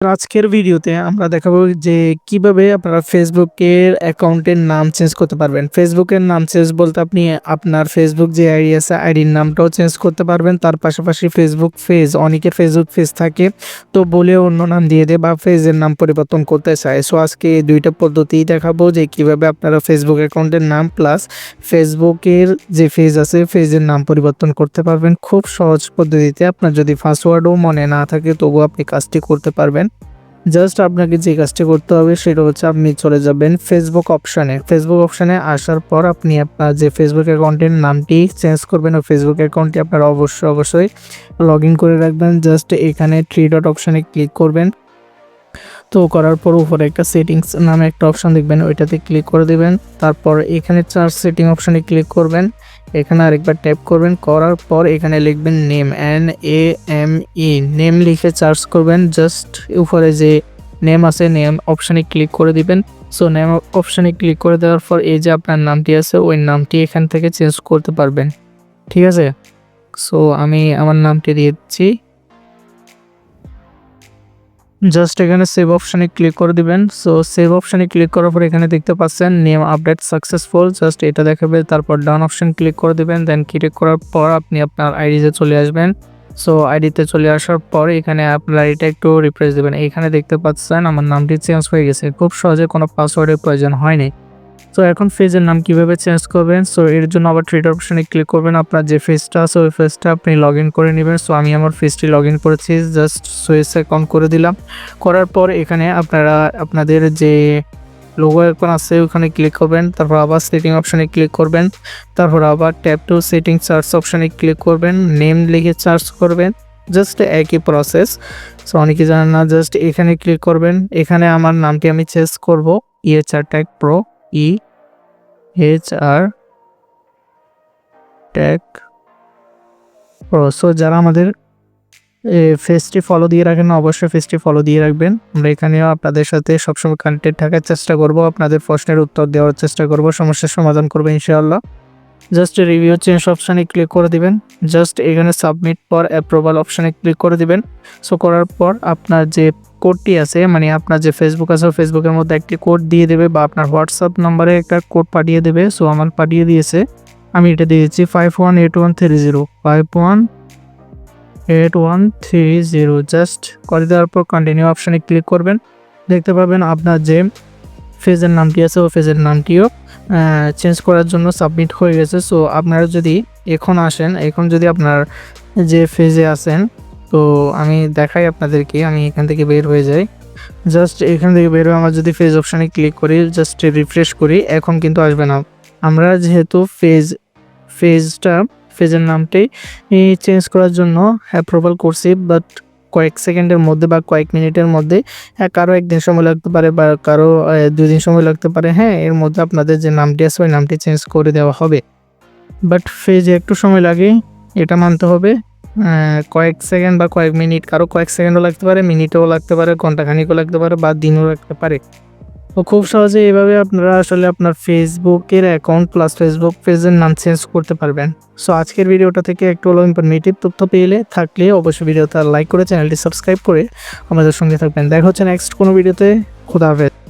আজকের ভিডিওতে আমরা দেখাবো যে কীভাবে আপনারা ফেসবুকের অ্যাকাউন্টের নাম চেঞ্জ করতে পারবেন। ফেসবুকের নাম চেঞ্জ বলতে আপনি আপনার ফেসবুক যে আইডি আছে, আইডির নামটাও চেঞ্জ করতে পারবেন। তার পাশাপাশি ফেসবুক পেজ, অনেকের ফেসবুক পেজ থাকে। তো বলে অন্য নাম দিয়ে দেয় বা পেজের নাম পরিবর্তন করতে চায়। সো আজকে দুইটা পদ্ধতিই দেখাবো যে কীভাবে আপনারা ফেসবুক অ্যাকাউন্টের নাম প্লাস ফেসবুকের যে পেজ আছে, পেজের নাম পরিবর্তন করতে পারবেন। খুব সহজ পদ্ধতিতে আপনার যদি পাসওয়ার্ডও মনে না থাকে, তবুও আপনি কাজটি করতে পারবেন। জাস্ট আপনাকে যে কাজটি করতে হবে সেটা হচ্ছে আপনি চলে যাবেন ফেসবুক অপশানে ফেসবুক অপশানে আসার পর আপনি আপনার যে ফেসবুক অ্যাকাউন্টের নামটি চেঞ্জ করবেন ও ফেসবুক অ্যাকাউন্টটি আপনারা অবশ্যই অবশ্যই লগ ইন করে রাখবেন। জাস্ট এখানে থ্রি ডট অপশানে ক্লিক করবেন। তো করার পর উপরে একটা সেটিংস নামে একটা অপশন দেখবেন, ওইটাতে ক্লিক করে দেবেন। তারপর এখানে চার্জ সেটিং অপশানে ক্লিক করবেন। এখানে আরেকবার ট্যাপ করবেন, করার পর এখানে লিখবেন name N A M E name লিখে চার্জ করবেন জাস্ট উপরে যে নেম আছে নেম অপশানে ক্লিক করে দিবেন। সো নেম অপশানে ক্লিক করে দেওয়ার পর এই যে আপনার নামটি আছে, ওই নামটি এখান থেকে চেঞ্জ করতে পারবেন। ঠিক আছে? সো আমি আমার নামটি দিয়ে দিচ্ছি। জাস্ট এখানে সেভ অপশানে ক্লিক করে দিবেন। সো সেভ অপশানে ক্লিক করার পর এখানে দেখতে পাচ্ছেন নেম আপডেট সাকসেসফুল জাস্ট এটা দেখাবে, তারপর ডান অপশান ক্লিক করে দিবেন। দেন ক্লিক করার পর আপনি আপনার আইডিতে চলে আসবেন। সো আইডিতে চলে আসার পর এখানে আপনার এটা একটু রিফ্রেশ দেবেন। এখানে দেখতে পাচ্ছেন আমার নামটি চেঞ্জ হয়ে গেছে। খুব সহজে কোনো পাসওয়ার্ডের প্রয়োজন হয়নি। তো এখন ফেজের নাম কীভাবে চেঞ্জ করবেন? সো এর জন্য আবার ট্রেড অপশানে ক্লিক করবেন। আপনার যে ফেজটা আছে, ওই ফেজটা আপনি লগ ইন করে নেবেন। সো আমি আমার ফেজটি লগ ইন করেছি। জাস্ট সুইচ অ্যাকাউন্ট করে দিলাম। করার পর এখানে আপনারা, আপনাদের যে লোগো এখন আছে, ওখানে ক্লিক করবেন। তারপর আবার সেটিং অপশানে ক্লিক করবেন। তারপর আবার ট্যাপ টু সেটিং চার্জ অপশানে ক্লিক করবেন। নেম লিখে চার্জ করবেন। জাস্ট একই প্রসেস সো অনেকে জানেন না জাস্ট এখানে ক্লিক করবেন। এখানে আমার নামটি আমি চেঞ্জ করব। EHR tag pro E H R tag so যারা আমাদের ফেসটি ফলো দিয়ে রাখেন অবশ্যই ফেসটি ফলো দিয়ে রাখবেন। আমরা এখানেও আপনাদের সাথে সবসময় কানেক্টেড থাকার চেষ্টা করব, আপনাদের প্রশ্নের উত্তর দেওয়ার চেষ্টা করব, সমস্যার সমাধান করব, ইনশাআল্লাহ। জাস্ট রিভিউ চেঞ্জ অপশানে ক্লিক করে দিবেন। জাস্ট এখানে সাবমিট পর অ্যাপ্রুভাল অপশানে ক্লিক করে দিবেন। সো করার পর আপনার যে কোডটি আছে মানে আপনার যে ফেসবুক আছে ফেসবুকের মধ্যে একটি কোড দিয়ে দেবে বা আপনার হোয়াটসঅ্যাপ নাম্বারে একটা কোড পাঠিয়ে দেবে। সো আমার পাঠিয়ে দিয়েছে। আমি এটা দিয়েছি five one eight one three zero five one eight one three zero just করে দেওয়ার পর কন্টিনিউ অপশানে ক্লিক করবেন। দেখতে পাবেন আপনার যে ফেজের নামটি আছে ও ফেজের নামটিও চেঞ্জ করার জন্য সাবমিট হয়ে গেছে। সো আপনারা যদি এখন আসেন, এখন যদি আপনার যে ফেজে আসেন তো আমি দেখাই আপনাদেরকে, আমি এখান থেকে বের হয়ে যাই। জাস্ট এখান থেকে বের হয়ে আমরা যদি ফেজ অপশানে ক্লিক করি জাস্ট রিফ্রেশ করি, এখন কিন্তু আসবে না। আমরা যেহেতু ফেজ ফেজটা ফেজের নামটাই চেঞ্জ করার জন্য অ্যাপ্রুভাল করছি বাট কয়েক সেকেন্ডের মধ্যে বা কয়েক মিনিটের মধ্যে হ্যাঁ কারও একদিন সময় লাগতে পারে বা কারও দুই দিন সময় লাগতে পারে হ্যাঁ এর মধ্যে আপনাদের যে নামটি আছে, ওই নামটি চেঞ্জ করে দেওয়া হবে। বাট ফেজে একটু সময় লাগে, এটা মানতে হবে কয়েক সেকেন্ড বা কয়েক মিনিট, কারও কয়েক সেকেন্ডও লাগতে পারে, মিনিটও লাগতে পারে, ঘন্টাখানিকও লাগতে পারে বা দিনও লাগতে পারে। তো খুব সহজে এভাবে আপনারা আসলে আপনার ফেসবুকের অ্যাকাউন্ট প্লাস ফেসবুক পেজের নাম চেঞ্জ করতে পারবেন। সো আজকের ভিডিওটা থেকে একটু হলো ইনফরমেটিভ তথ্য পেলে থাকলে অবশ্যই ভিডিওটা লাইক করে চ্যানেলটি সাবস্ক্রাইব করে আমাদের সঙ্গে থাকবেন। দেখা হচ্ছে নেক্সট কোনো ভিডিওতে। খুদা হাফেজ।